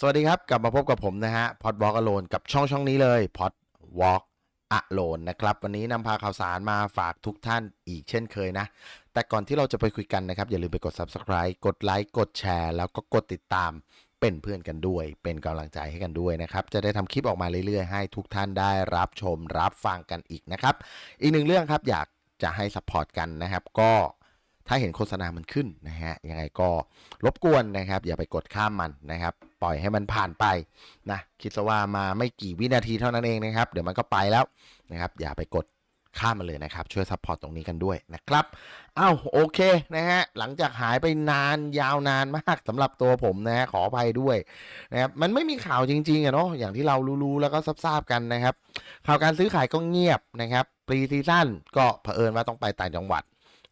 สวัสดีครับ กลับมาพบกับผมนะฮะพอดวอล์กอโลนกับช่องช่องนี้เลยพอดวอล์กอโลนนะครับ วันนี้นำพาข่าวสารมาฝากทุกท่านอีกเช่นเคยนะ แต่ก่อนที่เราจะไปคุยกันนะครับ อย่าลืมไปกด Subscribe กดไลค์กดแชร์ แล้วก็กดติดตามเป็นเพื่อนกันด้วย เป็นกำลังใจให้กันด้วยนะครับ จะได้ทำคลิปออกมาเรื่อยๆ ให้ทุกท่านได้รับชมรับฟังกันอีกนะครับ อีกหนึ่งเรื่องครับอยากจะให้สปอร์ตกันนะครับ ก็ถ้าเห็นโฆษณามันขึ้นนะฮะยังไงก็รบกวนนะครับ อย่าไปกดข้ามมันนะครับ ปล่อยให้มันผ่านไปนะคิดซะว่ามาไม่กี่วินาทีเท่านั้นเองนะครับ เดี๋ยวมันก็ไปแล้วนะครับ อย่าไปกดข้ามมันเลยนะครับ ช่วยซัพพอร์ตตรงนี้กันด้วยนะครับอ้าวโอเคนะฮะหลังจากหายไปนานยาวนานมากสำหรับตัวผมนะฮะขออภัยด้วยนะครับมันไม่มีข่าวจริงๆอะเนาะอย่างที่เรารู้ๆแล้วก็ทราบๆกันนะครับ ข่าวการซื้อขายก็เงียบนะครับปรีซีซั่นก็เผอิญว่าต้องไปต่างจังหวัด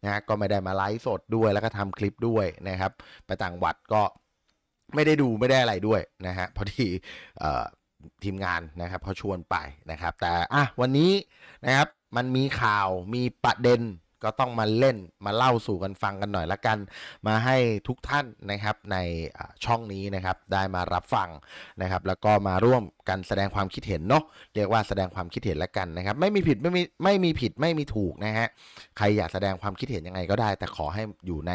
นะฮะก็ไม่ได้มาไลฟ์สดด้วยแล้วก็ทำคลิปด้วยนะครับ ไปต่างจังหวัดก็ ไม่ได้ดูไม่ได้อะไรด้วยนะฮะพอดีทีมงานนะครับเขาชวนไปนะครับ แต่อะวันนี้นะครับมันมีข่าวมีประเด็นก็ต้องมาเล่นมาเล่าสู่กันฟังกันหน่อยละกัน มาให้ทุกท่านนะครับในช่องนี้นะครับได้มารับฟังนะครับ แล้วก็มาร่วมกันแสดงความคิดเห็นเนาะเรียกว่าแสดงความคิดเห็นละกันนะครับ ไม่มีผิดไม่มีไม่มีผิดไม่มีถูกนะฮะใครอยากแสดงความคิดเห็นยังไงก็ได้ แต่ขอให้อยู่ใน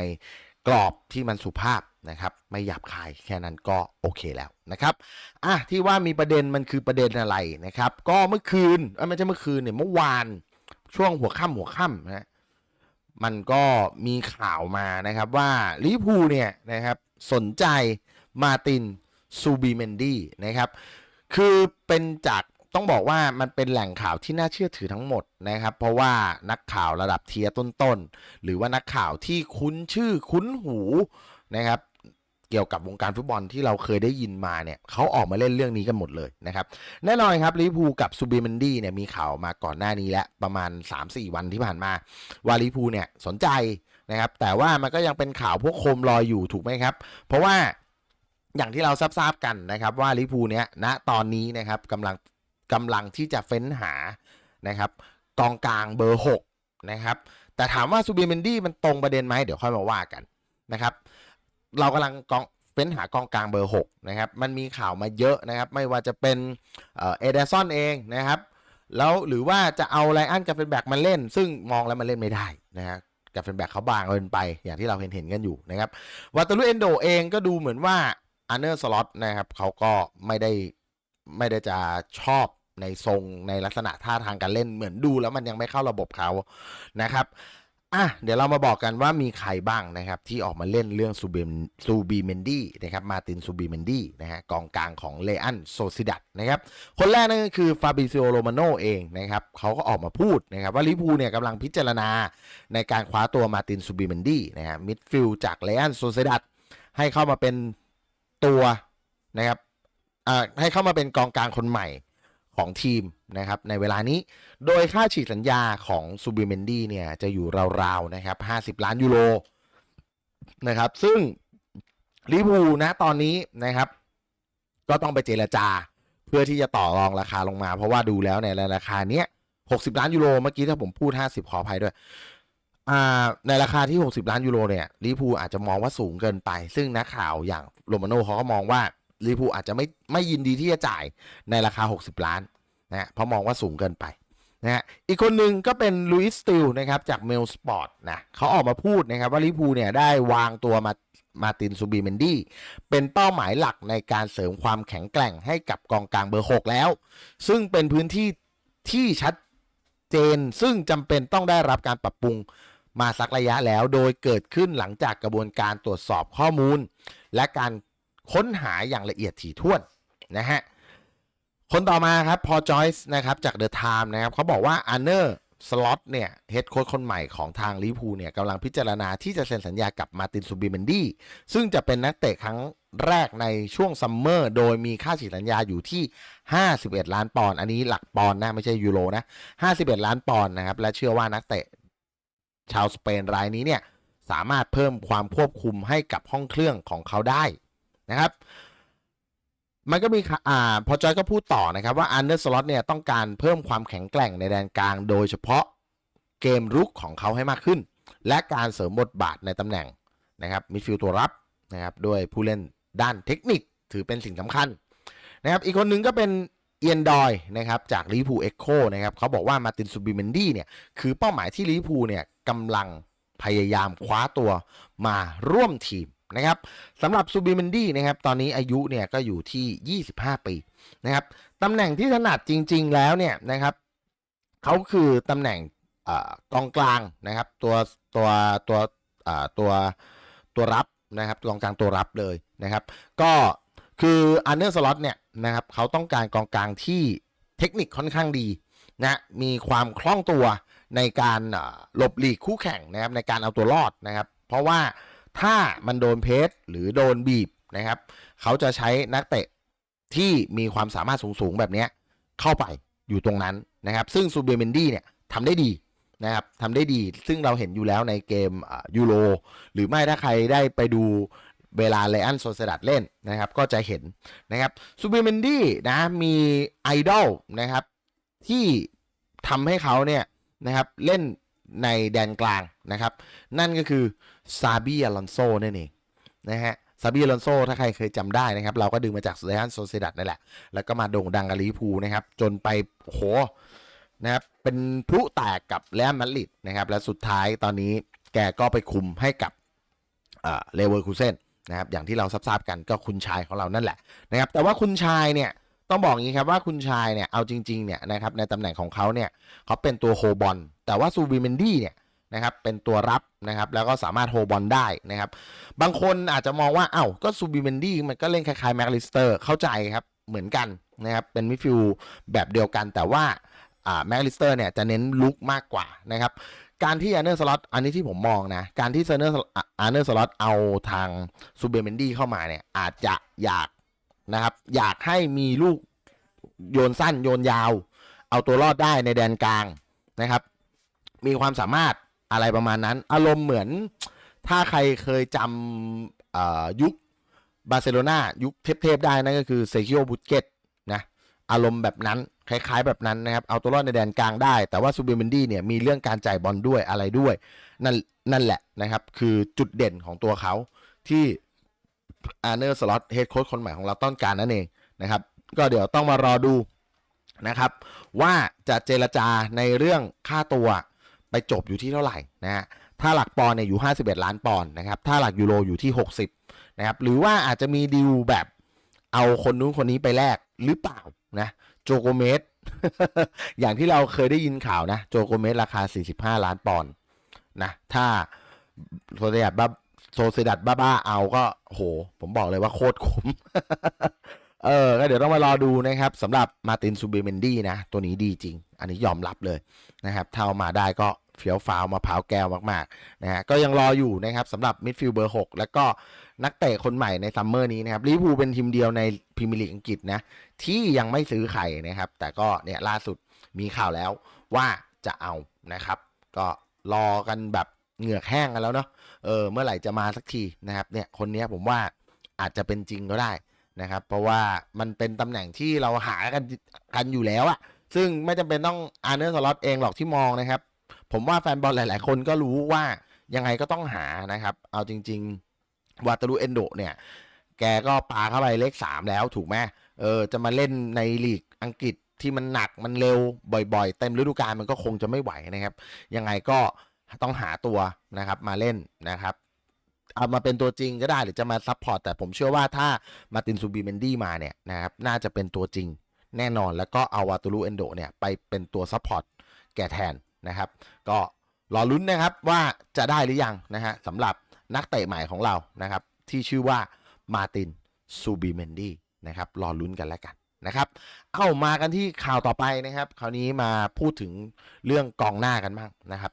กรอบที่มันสุภาพนะครับไม่หยาบคายแค่นั้นก็โอเคแล้วนะครับอะที่ว่ามีประเด็นมันคือประเด็นอะไรนะครับก็เมื่อคืนไม่ใช่เมื่อคืนเนี่ยเมื่อวานช่วงหัวค่ำหัวค่ำนะมันก็มีข่าวมานะครับว่าลิพูเนี่ยนะครับสนใจมาตินซูบิเมนดี้นะครับคือเป็นจาก ต้องบอกว่ามันเป็นแหล่งข่าวที่น่าเชื่อถือทั้งหมดนะครับ เพราะว่านักข่าวระดับเทียต้นๆ หรือว่านักข่าวที่คุ้นชื่อคุ้นหูนะครับเกี่ยวกับวงการฟุตบอลที่เราเคยได้ยินมาเนี่ยเขาออกมาเล่นเรื่องนี้กันหมดเลยนะครับ แน่นอนครับลิพูกับซูบิเมนดี้เนี่ยมีข่าวมาก่อนหน้านี้แล้วประมาณ 3-4 วันที่ผ่านมาวาลิพูเนี่ยสนใจนะครับ แต่ว่ามันก็ยังเป็นข่าวพวกโคมลอยอยู่ถูกไหมครับ เพราะว่าอย่างที่เราทราบๆกันนะครับว่าลิพูเนี่ยณตอนนี้นะครับกำลัง กำลังที่จะเฟ้นหานะครับกองกลางเบอร์ 6 นะครับ แต่ถามว่าซูบิเมนดี้มันตรงประเด็นไหมเดี๋ยวค่อยมาว่ากันนะครับ เรากำลังกองเฟ้นหากองกลางเบอร์ 6 นะครับ มันมีข่าวมาเยอะนะครับ ไม่ว่าจะเป็นเอเดซอนเองนะครับ แล้วหรือว่าจะเอาไลอันกับเฟนแบกมาเล่น ซึ่งมองแล้วมันเล่นไม่ได้นะฮะกับเฟนแบกเขาบางเกินไป อย่างที่เราเห็นเห็นกันอยู่นะครับวัตตาลุเอนโดเองก็ดูเหมือนว่าอันเนอร์สล็อตนะครับเขาก็ไม่ได้ไม่ได้จะชอบ ในทรงในลักษณะท่าทางการเล่นเหมือนดูแล้วมันยังไม่เข้าระบบเขานะครับอะเดี๋ยวเรามาบอกกันว่ามีใครบ้างนะครับ ที่ออกมาเล่นเรื่องซูบิมซูบีเมนดี้นะครับมาตินซูบีเมนดี้นะฮะกองกลางของเลอันโซซิดัตนะครับ คนแรกนั่นก็คือฟาบิซิโอโรมาโนเองนะครับเขาก็ออกมาพูดนะครับ ว่าลิพูเนี่ยกำลังพิจารณาในการคว้าตัวมาตินซูบิเมนดี้นะฮะมิดฟิลด์จากเลอันโซเซดัตให้เข้ามาเป็นตัวนะครับอ่าให้เข้ามาเป็นกองกลางคนใหม่ ของทีมนะครับในเวลานี้ โดยค่าฉีกสัญญาของซูบิเมนดี้เนี่ยจะอยู่ราวๆนะครับ50 ล้านยูโรนะครับซึ่งลิเวอร์พูนะตอนนี้นะครับ ก็ต้องไปเจรจาเพื่อที่จะต่อรองราคาลงมา เพราะว่าดูแล้วในยราคาเนี้ย60 ล้านยูโรเมื่อกี้ถ้าผมพูด 50 ขออภัยด้วยในราคาที่ 60 ล้านยูโรเนี่ยลิพูอาจจะมองว่าสูงเกินไป ซึ่งนักข่าวอย่างโรมาโนเขาก็มองว่า ลิเวอร์พูลอาจจะไม่ไม่ยินดีที่จะจ่ายในราคา 60 ล้านนะฮะเพราะมองว่าสูงเกินไปนะฮะอีกคนหนึ่งก็เป็นลุยส์สติลนะครับจากเมลสปอร์ตนะเขาออกมาพูดนะครับว่าลิพูเนี่ยได้วางตัวมามาตินซูบิเมนดี้เป็นเป้าหมายหลักในการเสริมความแข็งแกร่งให้กับกองกลางเบอร์ 6 แล้ว ซึ่งเป็นพื้นที่ที่ชัดเจน ซึ่งจำเป็นต้องได้รับการปรับปรุงมาสักระยะแล้ว โดยเกิดขึ้นหลังจากกระบวนการตรวจสอบข้อมูล และการ ค้นหาอย่างละเอียดถี่ถ้วนนะฮะคนต่อมาครับพอจอยส์นะครับจากเดอะไทม์นะครับเขาบอกว่าอันเนอร์สล็อตเนี่ยเฮดโค้ชคนใหม่ของทางลิพูเนี่ยกำลังพิจารณาที่จะเซ็นสัญญากับมาตินซูบิเมนดี้ซึ่งจะเป็นนักเตะครั้งแรกในช่วงซัมเมอร์โดยมีค่าฉีดสัญญาอยู่ที่ 51 ล้านปอนด์อันนี้หลักปอนด์นะ ไม่ใช่ยูโรนะ 51 ล้านปอนด์นะครับ และเชื่อว่านักเตะชาวสเปนรายนี้เนี่ย สามารถเพิ่มความควบคุมให้กับห้องเครื่องของเขาได้ นะครับ มันก็มีอ่าพอจอยก็พูดต่อนะครับว่าอันเดอร์สล็อตเนี่ยต้องการเพิ่มความแข็งแกร่งในแดนกลาง โดยเฉพาะเกมรุกของเขาให้มากขึ้น และการเสริมบทบาทในตำแหน่งนะครับมิดฟิลด์ตัวรับนะครับด้วยผู้เล่นด้านเทคนิคถือเป็นสิ่งสำคัญนะครับอีกคนหนึ่งก็เป็นเอียนดอยนะครับจากลิพูเอ็กโคนะครับเขาบอกว่ามาตินซูบิเมนดี้เนี่ยคือเป้าหมายที่ลิพูเนี่ยกำลังพยายามคว้าตัวมาร่วมทีม นะครับสำหรับซูบิเมนดี้นะครับตอนนี้อายุเนี่ยก็อยู่ที่ 25 ปีนะครับตำแหน่งที่ถนัดจริง ๆ แล้วเนี่ยนะครับเขาคือตำแหน่งอกองกลางนะครับตัวตัวตัวตัวตัวรับนะครับกองกลางตัวรับเลยนะครับ ก็คืออันเดอร์สล็อตเนี่ยนะครับเขาต้องการกองกลางที่เทคนิคค่อนข้างดีนะมีความคล่องตัวในการหลบหลีกคู่แข่งนะครับในการเอาตัวรอดนะครับ เพราะว่า ถ้ามันโดนเพสหรือโดนบีบนะครับ เขาจะใช้นักเตะที่มีความสามารถสูงๆแบบนี้เข้าไปอยู่ตรงนั้นนะครับ ซึ่งซูเบเมนดี้เนี่ยทำได้ดีนะครับทำได้ดีซึ่งเราเห็นอยู่แล้วในเกมยูโรหรือไม่ถ้าใครได้ไปดูเวลาเลอันโซเซดัดเล่นนะครับ ก็จะเห็นนะครับซูเปอร์เมนดี้นะมีไอดอลนะครับที่ทำให้เขาเนี่ยนะครับเล่น ในแดนกลางนะครับ นั่นก็คือซาบีอลอนโซนั่นเองนะฮะซาบีอลอนโซถ้าใครเคยจำได้นะครับ เราก็ดึงมาจากเลอันโซเซดัดนั่นแหละ แล้วก็มาโด่งดังกับลิเวอร์พูลนะครับ จนไปโหนะครับเป็นพลุแตกกับเรอัลมาดริดนะครับ และสุดท้ายตอนนี้แกก็ไปคุมให้กับเลเวอร์คูเซนนะครับอย่างที่เราทราบกันก็คุณชายของเรานั่นแหละนะครับแต่ว่าคุณชายเนี่ย ต้องบอกอย่างนี้ครับว่าคุณชายเนี่ยเอาจริงๆเนี่ยนะครับในตำแหน่งของเขาเนี่ยเขาเป็นตัวโฮบอลแต่ว่าซูบิเมนดี้เนี่ยนะครับเป็นตัวรับนะครับแล้วก็สามารถโฮบอลได้นะครับบางคนอาจจะมองว่าเอ้าก็ซูบิเมนดี้มันก็เล่นคล้ายๆแม็กลิสเตอร์เข้าใจครับเหมือนกันนะครับเป็นมิฟิลแบบเดียวกันแต่ว่าแม็กลิสเตอร์เนี่ยจะเน้นลุกมากกว่านะครับการที่อาร์เนอร์สล็อตอันนี้ที่ผมมองนะ การที่เซเนอร์อาร์เนอร์สล็อตเอาทางซูเบเมนดี้เข้ามาเนี่ยอาจจะอยาก นะครับ อยากให้มีลูกโยนสั้นโยนยาว เอาตัวรอดได้ในแดนกลางนะครับ มีความสามารถอะไรประมาณนั้น อารมณ์เหมือนถ้าใครเคยจำยุคบาร์เซโลนายุคเทพๆได้นั่นก็คือเซคิโอบุสเกตนะอารมณ์แบบนั้นคล้ายๆ แบบนั้นนะครับ เอาตัวรอดในแดนกลางได้ แต่ว่าซูเบเมนดี้เนี่ยมีเรื่องการจ่ายบอลด้วยอะไรด้วย นั่นนั่นแหละนะครับ คือจุดเด่นของตัวเขาที่ อาร์เนอร์สล็อตเฮดโค้ชคนใหม่ของเราต้องการนั่นเองนะครับ ก็เดี๋ยวต้องมารอดูนะครับ ว่าจะเจรจาในเรื่องค่าตัวไปจบอยู่ที่เท่าไหร่นะฮะถ้าหลักปอนเนี่ยอยู่ 51 ล้านปอนด์นะครับ ถ้าหลักยูโรอยู่ที่ 60 นะครับ หรือว่าอาจจะมีดีลแบบเอาคนนู้นคนนี้ไปแลกหรือเปล่านะ โจโกเมส อย่างที่เราเคยได้ยินข่าวนะ โจโกเมสราคา 45 ล้านปอนด์นะ ถ้าโซเซดัดบ้า โซเซดัดบ้าๆเอาก็โห ผมบอกเลยว่าโคตรคุ้ม เออก็เดี๋ยวต้องมารอดูนะครับสำหรับมาตินซูเบเมนดี้นะ ตัวนี้ดีจริง อันนี้ยอมรับเลยนะครับถ้าเอามาได้ก็เฟี้ยวฟ้าวมาพร้าวแก้วมากๆนะฮะก็ยังรออยู่นะครับสำหรับมิดฟิลด์เบอร์ 6 แล้วก็นักเตะคนใหม่ในซัมเมอร์นี้นะครับลิเวอร์พูลเป็นทีมเดียวในพรีเมียร์ลีกอังกฤษนะที่ยังไม่ซื้อใครนะครับ แต่ก็เนี่ยล่าสุดมีข่าวแล้วว่าจะเอานะครับ ก็รอกันแบบ เหงือกแห้งกันแล้วเนาะเออเมื่อไหร่จะมาสักทีนะครับเนี่ยคนเนี้ยผมว่าอาจจะเป็นจริงก็ได้นะครับ เพราะว่ามันเป็นตำแหน่งที่เราหากันกันอยู่แล้วอะซึ่งไม่จำเป็นต้องอาร์เนอร์สล็อตเองหรอกที่มองนะครับ ผมว่าแฟนบอลหลาย ๆ คนก็รู้ว่ายังไงก็ต้องหานะครับ เอาจริง ๆ วาตารุเอนโดเนี่ย แกก็ปาเข้าไปเลขสามแล้วถูกไหมเออจะมาเล่นในลีกอังกฤษที่มันหนักมันเร็วบ่อย ๆ เต็มฤดูกาลมันก็คงจะไม่ไหวนะครับ ยังไงก็ ต้องหาตัวนะครับมาเล่นนะครับเอามาเป็นตัวจริงก็ได้หรือจะมาซับพอร์ตแต่ผมเชื่อว่าถ้ามาตินซูบีเมนดี้มาเนี่ยนะครับน่าจะเป็นตัวจริงแน่นอนแล้วก็เอาวาตูรุเอนโดเนี่ยไปเป็นตัวซัพพอร์ตแก่แทนนะครับ ก็รอลุ้นนะครับว่าจะได้หรือยังนะฮะสำหรับนักเตะใหม่ของเรานะครับ ที่ชื่อว่ามาตินซูบีเมนดี้นะครับรอลุ้นกันแล้วกัน นะครับ เอามากันที่ข่าวต่อไปนะครับ คราวนี้มาพูดถึงเรื่องกองหน้ากันบ้างนะครับ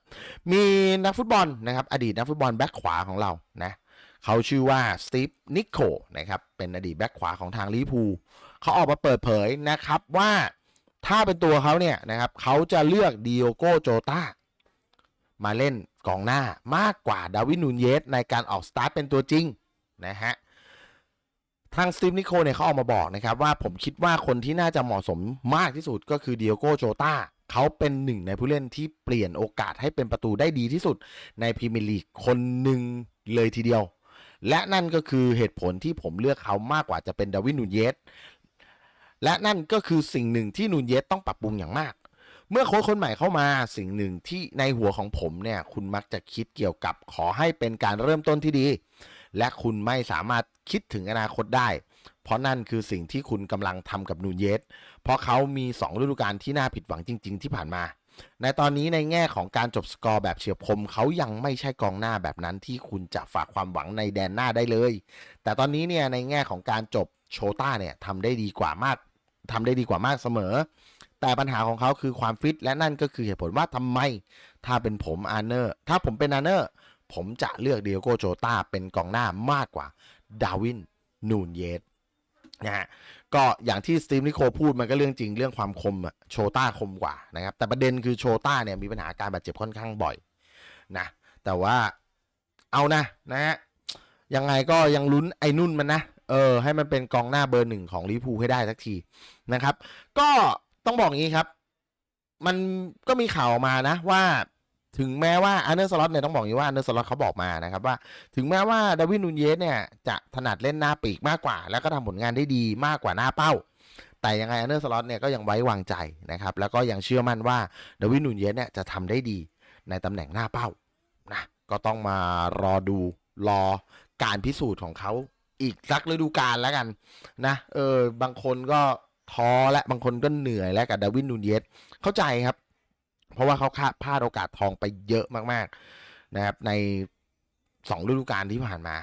มีนักฟุตบอลนะครับ อดีตนักฟุตบอลแบ็คขวาของเรานะเขาชื่อว่าสตีฟนิโคนะครับ เป็นอดีตแบ็คขวาของทางลิพูลเขาออกมาเปิดเผยนะครับว่าถ้าเป็นตัวเขาเนี่ยนะครับเขาจะเลือกดิโอโกโจตามาเล่นกองหน้ามากกว่าดาวินนูนเยสในการออกสตาร์ทเป็นตัวจริงนะฮะ ทางสตีฟนิโคเนี่ยเขาออกมาบอกนะครับว่าผมคิดว่าคนที่น่าจะเหมาะสมมากที่สุดก็คือเดียโกโจตาเขาเป็นหนึ่งในผู้เล่นที่เปลี่ยนโอกาสให้เป็นประตูได้ดีที่สุดในพรีเมียร์ลีกคนหนึ่งเลยทีเดียว และนั่นก็คือเหตุผลที่ผมเลือกเขามากกว่าจะเป็นดาวินนูนเยสและนั่นก็คือสิ่งหนึ่งที่นูนเยสต้องปรับปรุงอย่างมาก เมื่อโค้ชคนใหม่เข้ามาสิ่งหนึ่งที่ในหัวของผมเนี่ยคุณมักจะคิดเกี่ยวกับขอให้เป็นการเริ่มต้นที่ดี และคุณไม่สามารถคิดถึงอนาคตได้ เพราะนั่นคือสิ่งที่คุณกำลังทำกับนูนเยส เพราะเขามี 2 ฤดูกาลที่น่าผิดหวังจริง ๆ ที่ผ่านมา ในตอนนี้ในแง่ของการจบสกอร์แบบเฉียบคม เขายังไม่ใช่กองหน้าแบบนั้นที่คุณจะฝากความหวังในแดนหน้าได้เลย แต่ตอนนี้เนี่ยในแง่ของการจบโชต้าเนี่ยทำได้ดีกว่ามากทำได้ดีกว่ามากเสมอแต่ปัญหาของเขาคือความฟิตและนั่นก็คือเหตุผลว่าทำไม ถ้าเป็นผมอาร์เนอร์ ถ้าผมเป็นอาร์เนอร์ ผมจะเลือกเดียโกโจตาเป็นกองหน้ามากกว่าดาวินนูนเยสนะฮะก็อย่างที่สตีฟนิโคพูดมันก็เรื่องจริงเรื่องความคมอะโชต้าคมกว่านะครับ แต่ประเด็นคือโชต้าเนี่ยมีปัญหาการบาดเจ็บค่อนข้างบ่อยนะแต่ว่าเอานะนะฮะยังไงก็ยังลุ้นไอ้นุ่นมันนะเออให้มันเป็นกองหน้าเบอร์หนึ่งของลิพูให้ได้สักทีนะครับ ก็ต้องบอกอย่างนี้ครับ มันก็มีข่าวออกมานะว่า ถึงแม้ว่าอันเดอร์สล็อตเนี่ยต้องบอกอย่างนี้ว่าอันเดอร์สล็อตเขาบอกมานะครับว่า ถึงแม้ว่าดาวินนูนเยสเนี่ยจะถนัดเล่นหน้าปีกมากกว่า แล้วก็ทำผลงานได้ดีมากกว่าหน้าเป้า แต่ยังไงอันเดอร์สล็อตเนี่ยก็ยังไว้วางใจนะครับแล้วก็ยังเชื่อมั่นว่าดาวินนูนเยสเนี่ยจะทำได้ดีในตำแหน่งหน้าเป้านะก็ต้องมารอดูรอการพิสูจน์ของเขาอีกสักฤดูกาลแล้วกันนะเออบางคนก็ท้อและบางคนก็เหนื่อยแล้วกับดาวินนูนเยสเข้าใจครับ เพราะว่าเขาพลาดโอกาสทองไปเยอะมากๆนะครับในสองฤดูกาลที่ผ่านมา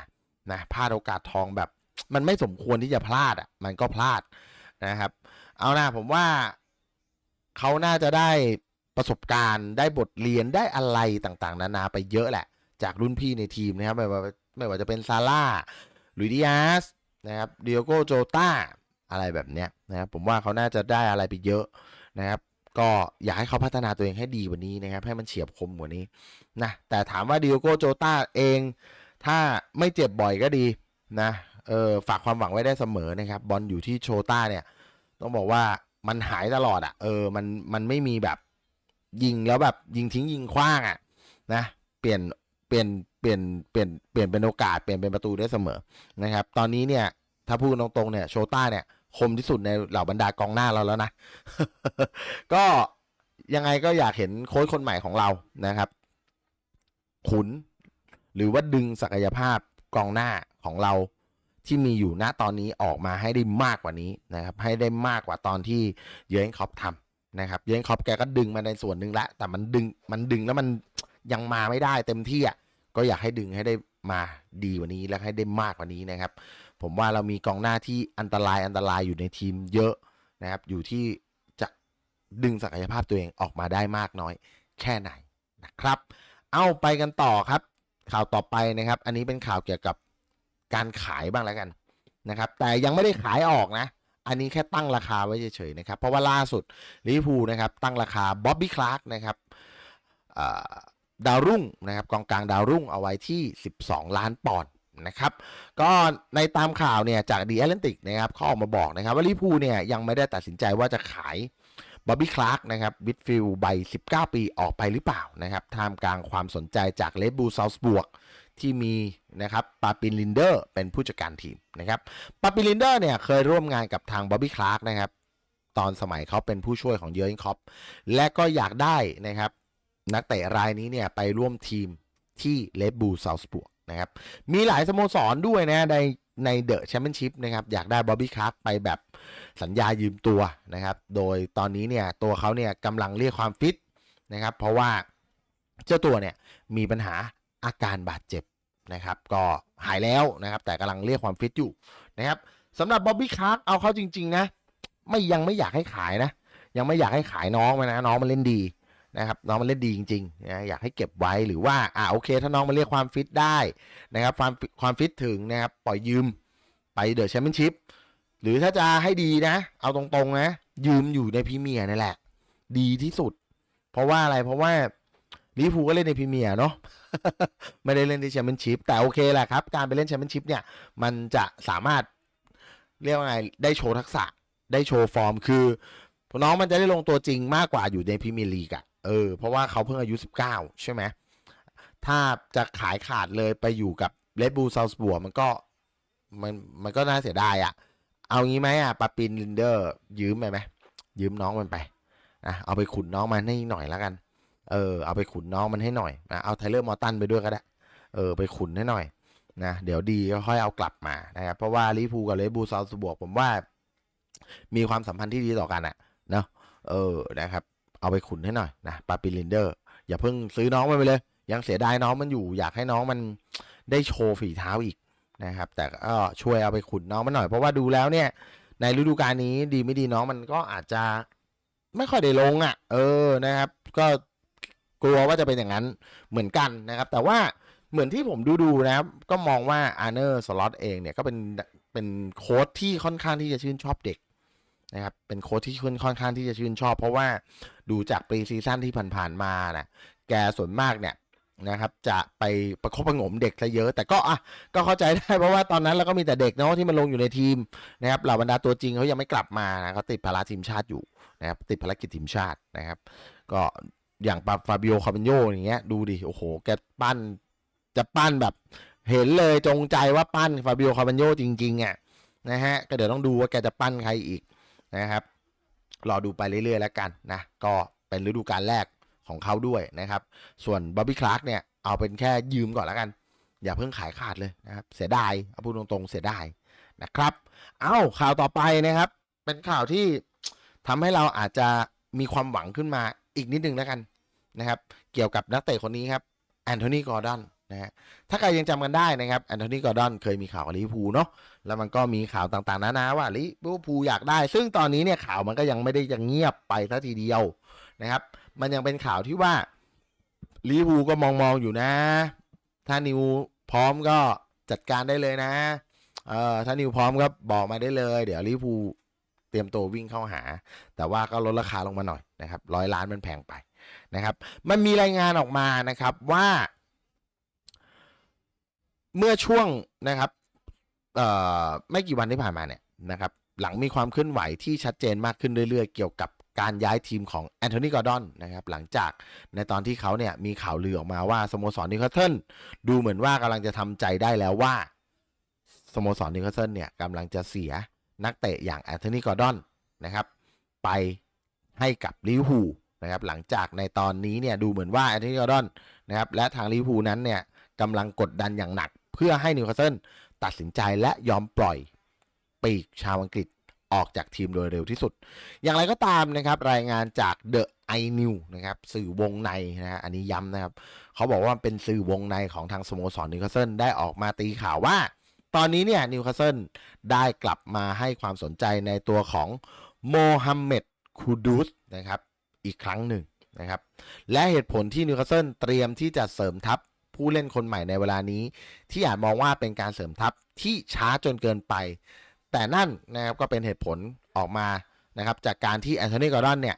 นะพลาดโอกาสทองแบบ มันไม่สมควรที่จะพลาดอะมันก็พลาดนะครับ เอานะผมว่าเขาน่าจะได้ประสบการณ์ได้บทเรียนได้อะไรต่างๆ นานาไปเยอะแหละ จากรุ่นพี่ในทีมนะครับไม่ว่าไม่ว่าจะเป็นซาร่าลุยดิอาสนะครับเดียโกโจตาอะไรแบบเนี้ยนะครับผมว่าเขาน่าจะได้อะไรไปเยอะนะครับ ก็อยากให้เขาพัฒนาตัวเองให้ดีกว่านี้นะครับ ให้มันเฉียบคมกว่านี้นะแต่ถามว่าดิโอโกโจตาเอง ถ้าไม่เจ็บบ่อยก็ดีนะเออฝากความหวังไว้ได้เสมอนะครับ บอลอยู่ที่โชต้าเนี่ย ต้องบอกว่ามันหายตลอดอะ่ะเออมันมันไม่มีแบบยิงแล้วแบบยิงทิ้งยิงคว้างอะ่ะนะเปลี่ยนเปลี่ยนเปลี่ยนเปลี่ยนเปลี่ยนเป็นโอกาสเปลี่ยนเป็นประตูได้เสมอนะครับ ตอนนี้เนี่ยถ้าพูดตรงๆเนี่ยโชต้าเนี่ย คมที่สุดในเหล่าบรรดากองหน้าเราแล้วนะ ก็ยังไงก็อยากเห็นโค้ชคนใหม่ของเรานะครับ ขุน หรือว่าดึงศักยภาพกองหน้าของเราที่มีอยู่ณตอนนี้ออกมาให้ได้มากกว่านี้นะครับ ให้ได้มากกว่าตอนที่เยนคอปทำนะครับ เยนคอปแกก็ดึงมาในส่วนหนึ่งละแต่มันดึงมันดึงแล้วมันยังมาไม่ได้เต็มที่อะก็อยากให้ดึงให้ได้มาดีกว่านี้และให้ได้มากกว่านี้นะครับ ผมว่าเรามีกองหน้าที่อันตรายอันตรายอยู่ในทีมเยอะนะครับ อยู่ที่จะดึงศักยภาพตัวเองออกมาได้มากน้อยแค่ไหนนะครับ เอาไปกันต่อครับ ข่าวต่อไปนะครับ อันนี้เป็นข่าวเกี่ยวกับการขายบ้างแล้วกันนะครับ แต่ยังไม่ได้ขายออกนะ อันนี้แค่ตั้งราคาไว้เฉยๆนะครับ เพราะว่าล่าสุดลิเวอร์พูนะครับ ตั้งราคาบ๊อบบี้คลาร์กนะครับดาวรุ่งนะครับกองกลางดาวรุ่งเอาไว้ที่ 12 ล้านปอนด์ นะครับ ก็ในตามข่าวเนี่ยจากดีแอตแลนติกนะครับเขาออกมาบอกนะครับว่าลิพูเนี่ยยังไม่ได้ตัดสินใจว่าจะขายบ๊อบบี้คลาร์กนะครับบิดฟิลใบ 19 ปีออกไปหรือเปล่านะครับท่ามกลางความสนใจจากเลดบูซาวส์บวกที่มีนะครับปาปินลินเดอร์เป็นผู้จัดการทีมนะครับปาปินลินเดอร์เนี่ยเคยร่วมงานกับทางบ๊อบบี้คลาร์กนะครับตอนสมัยเขาเป็นผู้ช่วยของเยอร์นคอปและก็อยากได้นะครับนักเตะรายนี้เนี่ยไปร่วมทีมที่เลดบูซาวส์บวก นะครับ มีหลายสโมสรด้วยนะในในเดอะแชมเปี้ยนชิพนะครับ อยากได้บ๊อบบี้คาร์ไปแบบสัญญายืมตัวนะครับ โดยตอนนี้เนี่ยตัวเขาเนี่ยกำลังเรียกความฟิตนะครับ เพราะว่าเจ้าตัวเนี่ยมีปัญหาอาการบาดเจ็บนะครับ ก็หายแล้วนะครับ แต่กำลังเรียกความฟิตอยู่นะครับสำหรับบ๊อบบี้คาร์เอาเข้าจริง ๆ นะ ไม่ยังไม่อยากให้ขายนะ ยังไม่อยากให้ขายน้องมันนะ น้องมันเล่นดี นะครับน้องมันเล่นดีจริงๆนะอยากให้เก็บไว้หรือว่าอ่าโอเค ถ้าน้องมาเรียกความฟิตได้นะครับความความฟิตถึงนะครับปล่อยยืมไปเดอะแชมเปี้ยนชิพหรือถ้าจะให้ดีนะ เอาตรงๆนะ ยืมอยู่ในพรีเมียร์นี่แหละ ดีที่สุด เพราะว่าอะไรเพราะว่าลิเวอร์พูก็เล่นในพรีเมียร์เนาะไม่ได้เล่นในแชมเปี้ยนชิพแต่โอเคแหละครับ การไปเล่นแชมเปี้ยนชิพเนี่ย มันจะสามารถเรียกว่าไงได้โชว์ทักษะได้โชว์ฟอร์มคือน้องมันจะได้ลงตัวจริงมากกว่าอยู่ในพรีเมียร์ลีกอะ เออ เพราะว่าเขาเพิ่งอายุ 19 ใช่ไหม ถ้าจะขายขาดเลยไปอยู่กับเลดบูซาวส์บัวมันก็มันมันก็น่าเสียดายอะ่ะ เอางี้ไหมอะปาปินลินเดอร์ ยืมไปไหมยืมน้องมันไปนะเอาไปขุนน้องมันให้หน่อยแล้วกัน เออ เอาไปขุนน้องมันให้หน่อยนะเอาไทเลอร์มอร์ตันไปด้วยก็ได้ เออ ไปขุนให้หน่อยนะเดี๋ยวดีก็ค่อยเอากลับมานะครับ เพราะว่าลิเวอร์พูกับเลบูซาวส์บัวผมว่า มีความสัมพันธ์ที่ดีต่อกันอะเนาะเออนะครับ เอาไปขุนให้หน่อยนะปาปิลินเดอร์ อย่าเพิ่งซื้อน้องมันไปเลย ยังเสียดายน้องมันอยู่อยากให้น้องมันได้โชว์ฝีเท้าอีกนะครับ แต่ก็ช่วยเอาไปขุนน้องมันหน่อย เพราะว่าดูแล้วเนี่ย ในฤดูกาลนี้ดีไม่ดีน้องมันก็อาจจะไม่ค่อยได้ลงอะ่ะ เออนะครับ ก็กลัวว่าจะเป็นอย่างนั้นเหมือนกันนะครับ แต่ว่าเหมือนที่ผมดูดูๆนะครับ ก็มองว่าอาร์เนอร์สล็อตเองเนี่ยก็เป็นเป็นโค้ชที่ค่อนข้างที่จะชื่นชอบเด็ก นะครับเป็นโค้ชที่ค่อนข้างที่จะชื่นชอบ เพราะว่าดูจากปรีซีซั่นที่ผ่านๆมานะแกส่วนมากเนี่ยนะครับจะไปประคบประงมเด็กซะเยอะ แต่ก็อะก็เข้าใจได้เพราะว่าตอนนั้นเราก็มีแต่เด็กเนาะที่มันลงอยู่ในทีมนะครับเหล่าบรรดาตัวจริงเขายังไม่กลับมานะเขาติดภาระทีมชาติอยู่นะครับติดภารกิจทีมชาตินะครับ ก็อย่างปาฟาบิโอคาเปนโยอย่างเงี้ยดูดิโอ้โหแกปั้นจะปั้นแบบเห็นเลยจงใจว่าปั้นฟาบิโอคาเปนโยจริงๆอะนะฮะก็เดี๋ยวต้องดูว่าแกจะปั้นใครอีก นะครับรอดูไปเรื่อยๆแล้วกันนะก็เป็นฤดูกาลแรกของเขาด้วยนะครับ ส่วนบ๊อบบี้คลาร์กเนี่ยเอาเป็นแค่ยืมก่อนแล้วกัน อย่าเพิ่งขายขาดเลยนะครับเสียดายเอาพูดตรงๆเสียดายนะครับ เอ้าข่าวต่อไปนะครับ เป็นข่าวที่ทำให้เราอาจจะมีความหวังขึ้นมาอีกนิดนึงแล้วกันนะครับ เกี่ยวกับนักเตะคนนี้ครับแอนโทนีกอร์ดอน นะฮะถ้าใครยังจำกันได้นะครับแอนโทนีกอร์ดอนเคยมีข่าวกับลิเวอร์พูลเนาะแล้วมันก็มีข่าวต่างๆนานาว่าลิเวอร์พูลอยากได้ ซึ่งตอนนี้เนี่ยข่าวมันก็ยังไม่ได้ยังเงียบไปซะทีเดียวนะครับ มันยังเป็นข่าวที่ว่าลิเวอร์พูลก็มองๆอยู่นะ ถ้านิวพร้อมก็จัดการได้เลยนะเออถ้านิวพร้อมก็บอกมาได้เลย เดี๋ยวลิเวอร์พูลเตรียมตัววิ่งเข้าหา แต่ว่าก็ลดราคาลงมาหน่อยนะครับร้อยล้านมันแพงไปนะครับ มันมีรายงานออกมานะครับว่า เมื่อช่วงนะครับไม่กี่วันที่ผ่านมาเนี่ยนะครับหลังมีความเคลื่อนไหวที่ชัดเจนมากขึ้นเรื่อยๆ เกี่ยวกับการย้ายทีมของแอนโทนีกอร์ดอนนะครับหลังจากในตอนที่เขาเนี่ยมีข่าวลือออกมาว่าสโมสรนิวคาสเซิลดูเหมือนว่ากำลังจะทำใจได้แล้วว่าสโมสรนิวคาสเซิลเนี่ยกำลังจะเสียนักเตะอย่างแอนโทนีกอร์ดอนนะครับไปให้กับลิเวอร์พูลนะครับหลังจากในตอนนี้เนี่ยดูเหมือนว่าแอนโทนีกอร์ดอนนะครับและทางลิเวอร์พูลนั้นเนี่ยกำลังกดดันอย่างหนัก เพื่อให้นิวคาสเซิลตัดสินใจและยอมปล่อยปีกชาวอังกฤษออกจากทีมโดยเร็วที่สุด อย่างไรก็ตามนะครับ รายงานจาก The i n e w นะครับ สื่อวงในนะฮะอันนี้ย้ำนะครับ เขาบอกว่าเป็นสื่อวงในของทางสโมสรนิวคาสเซิลได้ออกมาตีข่าวว่า ตอนนี้เนี่ยนิวคาสเซิลได้กลับมาให้ความสนใจในตัวของโมฮัมเหม็ดคูดูสนะครับ อีกครั้งหนึ่งนะครับ และเหตุผลที่นิวคาสเซิลเตรียมที่จะเสริมทัพ ผู้เล่นคนใหม่ในเวลานี้ ที่อาจมองว่าเป็นการเสริมทัพที่ช้าจนเกินไป แต่นั่นนะครับก็เป็นเหตุผลออกมานะครับจากการที่แอนโทนีกอร์ดอนเนี่ย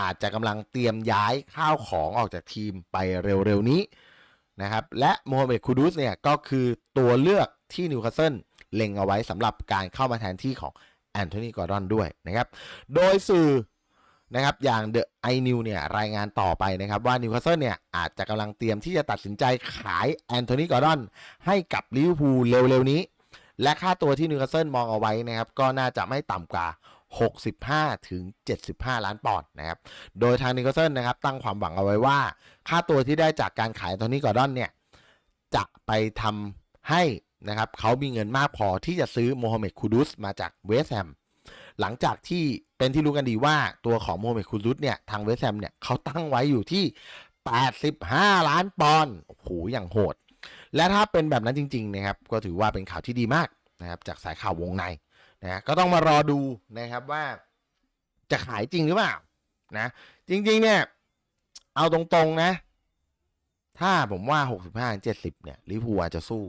อาจจะกำลังเตรียมย้ายข้าวของออกจากทีมไปเร็วๆนี้นะครับและโมฮัมเหม็ดคูดูสเนี่ยก็คือตัวเลือกที่นิวคาสเซิลเล็งเอาไว้สำหรับการเข้ามาแทนที่ของแอนโทนีกอร์ดอนด้วยนะครับ โดยสื่อ นะครับอย่าง The i n e w เนี่ยรายงานต่อไปนะครับว่านิวคาสเซิลเนี่ยอาจจะกำลังเตรียมที่จะตัดสินใจขายแอนโทนีกอร์ดอนให้กับลิเวอร์พูลเร็วๆนี้ และค่าตัวที่นิวคาสเซิลมองเอาไว้นะครับก็น่าจะไม่ต่ำกว่า 65 ถึง 75 ล้านปอนด์นะครับโดยทางนิวคาสเซิลนะครับตั้งความหวังเอาไว้ว่า ค่าตัวที่ได้จากการขายแอนโทนีกอร์ดอนเนี่ยจะไปทำให้นะครับเขามีเงินมากพอที่จะซื้อโมฮัมเหม็ดคูดุสมาจากเวสต์แฮม หลังจากที่เป็นที่รู้กันดีว่าตัวของโมเมดคูดุสเนี่ย ทางเวสแฮมเนี่ยเขาตั้งไว้อยู่ที่ 85 ล้านปอนด์โอ้โหอย่างโหด และถ้าเป็นแบบนั้นจริงๆนะครับ ก็ถือว่าเป็นข่าวที่ดีมากนะครับ จากสายข่าววงในนะก็ต้องมารอดูนะครับว่าจะขายจริงหรือเปล่านะ จริงๆ เนี่ย เอาตรงๆนะ ถ้าผมว่า 65 70 เนี่ยลิเวอร์พูอาจจะสู้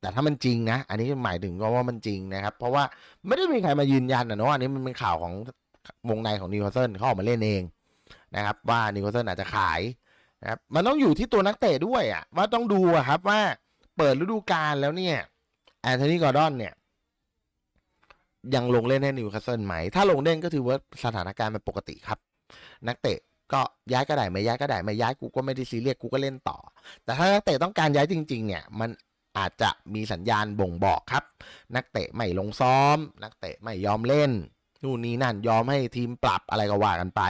แต่ถ้ามันจริงนะ อันนี้หมายถึงก็ว่ามันจริงนะครับ เพราะว่าไม่ได้มีใครมายืนยันนะเนาะอันนี้มันเป็นข่าวของวงในของนิวคาสเซิลเขาออกมาเล่นเองนะครับ ว่านิวคาสเซิลอาจจะขายนะครับมันต้องอยู่ที่ตัวนักเตะด้วยอะว่าต้องดูอะครับว่าเปิดฤดูกาลแล้วเนี่ยแอนโทนีกอร์ดอนเนี่ย ยังลงเล่นให้นิวคาสเซิลไหม ถ้าลงเล่นก็ถือว่าสถานการณ์เป็นปกติครับ นักเตะก็ย้ายก็ได้ไม่ย้ายก็ได้ไม่ย้ายกูก็ไม่ได้ซีเรียสกูก็เล่นต่อ แต่ถ้านักเตะต้องการย้ายจริง ๆ เนี่ย มัน อาจจะมีสัญญาณบ่งบอกครับ นักเตะไม่ลงซ้อม นักเตะไม่ยอมเล่นนู่นนี่นั่นยอมให้ทีมปรับอะไรก็ว่ากันไป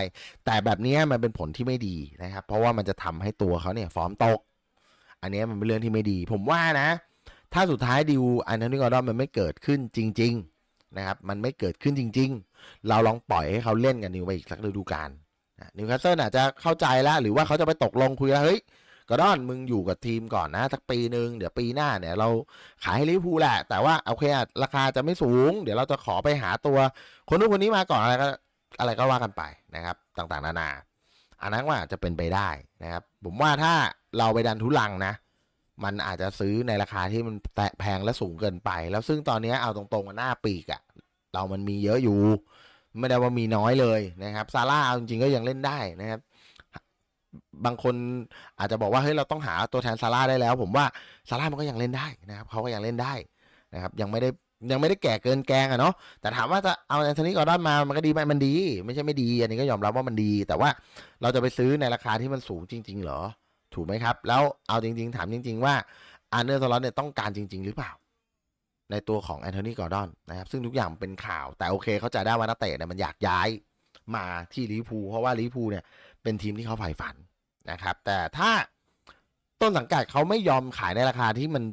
แต่แบบนี้มันเป็นผลที่ไม่ดีนะครับ เพราะว่ามันจะทำให้ตัวเขาเนี่ยฟอร์มตก อันนี้มันเป็นเรื่องที่ไม่ดี ผมว่านะ ถ้าสุดท้ายดิวอันนีกอร์ดอนมันไม่เกิดขึ้นจริง ๆนะครับ มันไม่เกิดขึ้นจริง ๆ เราลองปล่อยให้เขาเล่นกันนิวไปอีกสักฤดูกาลนะนิวคาสเซิลอาจจะเข้าใจแล้วหรือว่าเขาจะไปตกลงคุยแล้วเฮ้ย กอร์ดอนมึงอยู่กับทีมก่อนนะสักปีหนึ่งเดี๋ยวปีหน้าเนี่ยเราขายให้ลิเวอร์พูลแหละ แต่ว่าโอเคราคาจะไม่สูง เดี๋ยวเราจะขอไปหาตัวคนนู้นคนนี้มาก่อนอะไรก็อะไรก็ว่ากันไปนะครับ ต่างๆ นานา อันนั้นว่าจะเป็นไปได้นะครับ ผมว่าถ้าเราไปดันทุลังนะ มันอาจจะซื้อในราคาที่มันแตะแพงและสูงเกินไป แล้วซึ่งตอนนี้เอาตรงๆหน้าปีกอะเรามันมีเยอะอยู่ ไม่ได้ว่ามีน้อยเลยนะครับซาร่าเอาจริงๆก็ยังเล่นได้นะครับ บางคนอาจจะบอกว่าเฮ้ยเราต้องหาตัวแทนซาร่าได้แล้ว ผมว่าซาร่ามันก็ยังเล่นได้นะครับเขาก็ยังเล่นได้นะครับยังไม่ได้ยังไม่ได้แก่เกินแกงอะเนาะแต่ถามว่าจะเอาแอนโทนีกอร์ดอนมามันก็ดีไหมมันดี ไม่ใช่ไม่ดี อันนี้ก็ยอมรับว่ามันดี แต่ว่าเราจะไปซื้อในราคาที่มันสูงจริง ๆ เหรอ ถูกไหมครับ แล้วเอาจริง ๆ ถามจริง ๆ ว่าอาร์เนอร์สล็อตเนี่ยต้องการจริง ๆ หรือเปล่า ในตัวของแอนโทนีกอร์ดอนนะครับซึ่งทุกอย่างเป็นข่าวแต่โอเค เข้าใจได้ว่านักเตะเนี่ยมันอยากย้ายมาที่ลิพูเพราะว่าลิพูเนี่ย เป็นทีมที่เขาใฝ่ฝันนะครับ แต่ถ้าต้นสังกัดเขาไม่ยอมขายในราคาที่มัน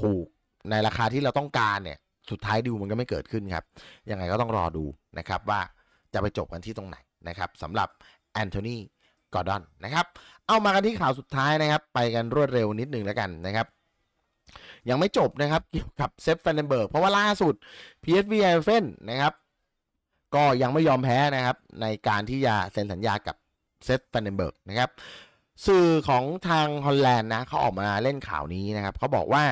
ถูกในราคาที่เราต้องการเนี่ย สุดท้ายดิวมันก็ไม่เกิดขึ้นครับ ยังไงก็ต้องรอดูนะครับว่าจะไปจบกันที่ตรงไหนนะครับสำหรับแอนโทนีกอร์ดอนนะครับ เอามากันที่ข่าวสุดท้ายนะครับ ไปกันรวดเร็วนิดหนึ่งแล้วกันนะครับ ยังไม่จบนะครับเกี่ยวกับเซฟแฟนเดนเบิร์กเพราะว่าล่าสุด PSV e i f e n นะครับ ก็ยังไม่ยอมแพ้นะครับ ในการที่จะเซ็นสัญญากับ เซฟแฟนเดนเบิร์กนะครับสื่อของทางฮอลแลนด์นะเขาออกมาเล่นข่าวนี้นะครับเขาบอกว่า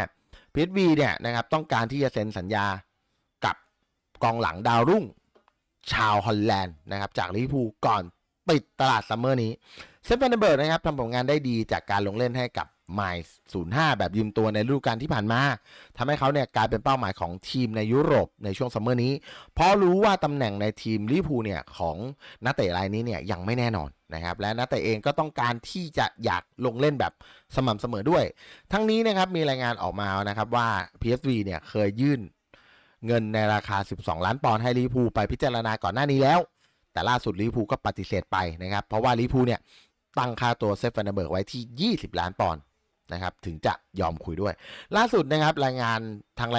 PSV เนี่ยนะครับต้องการที่จะเซ็นสัญญากับกองหลังดาวรุ่งชาวฮอลแลนด์นะครับจากลิเวอร์พูลก่อนปิดตลาดซัมเมอร์นี้เซฟเฟนเบิร์กนะครับทำผลงานได้ดีจากการลงเล่นให้กับ ไมล์05 แบบยืมตัวในฤดูกาลที่ผ่านมาทำให้เขาเนี่ยกลายเป็นเป้าหมายของทีมในยุโรปในช่วงซัมเมอร์นี้ เพราะรู้ว่าตำแหน่งในทีมลิพูเนี่ยของนักเตะรายนี้เนี่ยยังไม่แน่นอนนะครับและนักเตะเองก็ต้องการที่จะอยากลงเล่นแบบสม่ำเสมอด้วย ทั้งนี้นะครับมีรายงานออกมานะครับว่า PSV เนี่ยเคยยื่นเงินในราคา 12 ล้านปอนด์ให้ลิพูไปพิจารณาก่อนหน้านี้แล้ว แต่ล่าสุดลิพูก็ปฏิเสธไปนะครับเพราะว่าลิพูเนี่ยตั้งค่าตัวเซฟแฟนเบิร์กไว้ที่ 20 ล้านปอนด์ นะครับถึงจะยอมคุยด้วย ล่าสุดนะครับรายงานทาง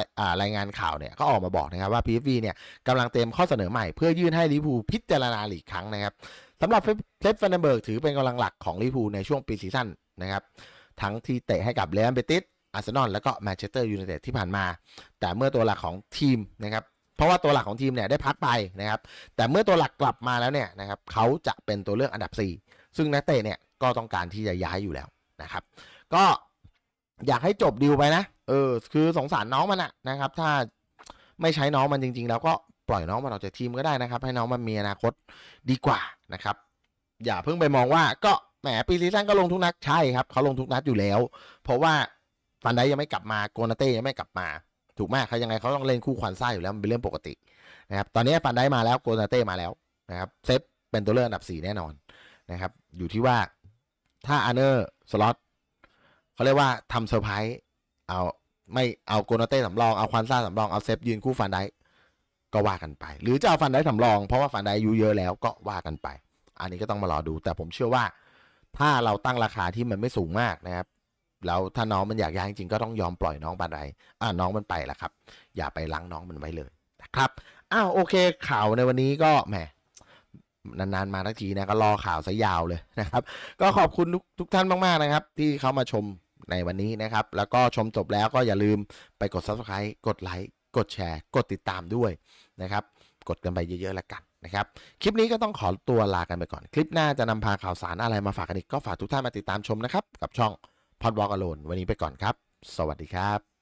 รายงานข่าวเนี่ยก็ออกมาบอกนะครับว่า PSV เนี่ยกำลังเตรียมข้อเสนอใหม่เพื่อยื่นให้ลิพูพิจารณาอีกครั้งนะครับสำหรับเซฟแฟนเบิร์กถือเป็นกำลังหลักของลิพูในช่วงปีซีซั่นนะครับทั้งที่เตะให้กับเรอัลเบติสอาร์เซนอลแล้วก็แมนเชสเตอร์ยูไนเต็ดที่ผ่านมา แต่เมื่อตัวหลักของทีมนะครับเพราะว่าตัวหลักของทีมเนี่ยได้พักไปนะครับแต่เมื่อตัวหลักกลับมาแล้วเนี่ยนะครับเขาจะเป็นตัวเลือกอันดับ 4 ซึ่งนักเตะเนี่ยก็ต้องการที่จะย้ายอยู่แล้วนะครับ ก็อยากให้จบดีลไปนะ เออ คือสงสารน้องมันอะนะครับ ถ้าไม่ใช้น้องมันจริง ๆ แล้วก็ปล่อยน้องมันออกจากทีมก็ได้นะครับ ให้น้องมันมีอนาคตดีกว่านะครับ อย่าเพิ่งไปมองว่าก็แหมปีซีซั่นก็ลงทุกนัดใช่ครับเขาลงทุกนัดอยู่แล้ว เพราะว่าฟันไดยังไม่กลับมาโกนาเต้ยังไม่กลับมา ถูกไหมเขายังไงเขาต้องเล่นคู่ควันซ่าอยู่แล้วมันเป็นเรื่องปกตินะครับตอนนี้ฟันได้มาแล้วโกนาเต้มาแล้วนะครับเซฟเป็นตัวเลือกอันดับ 4 แน่นอนนะครับอยู่ที่ว่าถ้าอันเนอร์สล็อต เขาเรียกว่าทำเซอร์ไพรส์เอาไม่เอาโกนาเต้สำรอง เอาควันซ่าสำรอง เอาเซฟยืนคู่ฟันได้ก็ว่ากันไป หรือจะเอาฟันได้สำรอง เพราะว่าฟันได้อายุเยอะแล้วก็ว่ากันไป อันนี้ก็ต้องมารอดู แต่ผมเชื่อว่า ถ้าเราตั้งราคาที่มันไม่สูงมากนะครับแล้วถ้าน้องมันอยากย้ายจริงก็ต้องยอมปล่อยน้องบันไดอ่าน้องมันไปแหละครับ อย่าไปล้างน้องมันไว้เลยนะครับอ้าวโอเคข่าวในวันนี้ก็แหมนานๆมาทักทีนะก็รอข่าวซะยาวเลยนะครับ ก็ขอบคุณทุกทุกท่านมากๆนะครับ ที่เข้ามาชม ในวันนี้นะครับ แล้วก็ชมจบแล้วก็อย่าลืมไปกด subscribe กดไลค์กดแชร์ กดติดตามด้วยนะครับ กดกันไปเยอะๆแล้วกันนะครับ คลิปนี้ก็ต้องขอตัวลากันไปก่อน คลิปหน้าจะนำพาข่าวสารอะไรมาฝากกันอีกก็ฝากทุกท่านมาติดตามชมนะครับ กับช่องพอดวอล์กอโลนวันนี้ไปก่อนครับ สวัสดีครับ